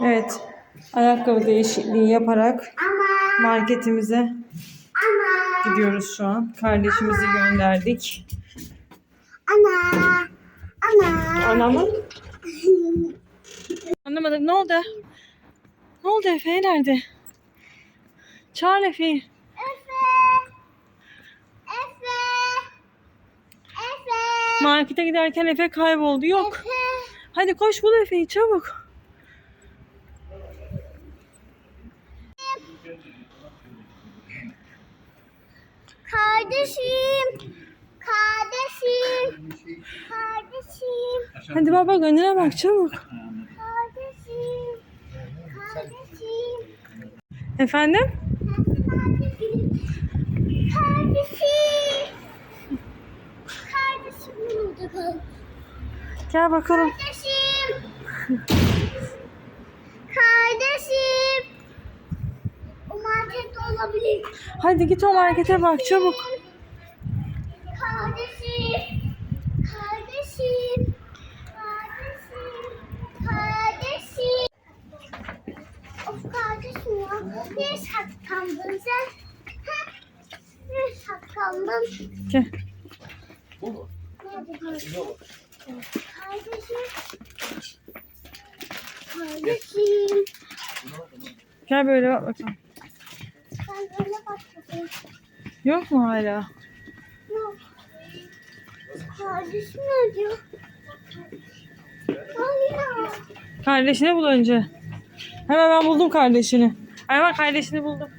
Evet. Ayakkabı değişikliği yaparak marketimize gidiyoruz şu an. Kardeşimizi gönderdik. ana ana. Ana mı? Anlamadım. Ne oldu? Ne oldu Efe? Nerede? Çağır Efe'yi. Efe. Efe. Efe. Markete giderken Efe kayboldu. Yok. Efe. Hadi koş bul Efe'yi çabuk. Kardeşim. Kardeşim. Kardeşim. Hadi baba gönlüne bak çabuk. Kardeşim. Kardeşim. Efendim? Kardeşim. Kardeşim. Kardeşim burada kal. Gel bakalım. Kardeşim. O markette olabilir. Hadi git o markete bak çabuk. Kardeşim. Kardeşim. Kardeşim. Kardeşim. Of kardeşim ya. Niye saklandın sen? Ha? Niye saklandın? Gel. Kardeşim. Kardeşim. Gel böyle bak bakalım. Yok mu hala? Yok. Kardeşim ne diyor? Hala. Kardeşini bul önce. Hemen ben buldum kardeşini. Hemen kardeşini buldum.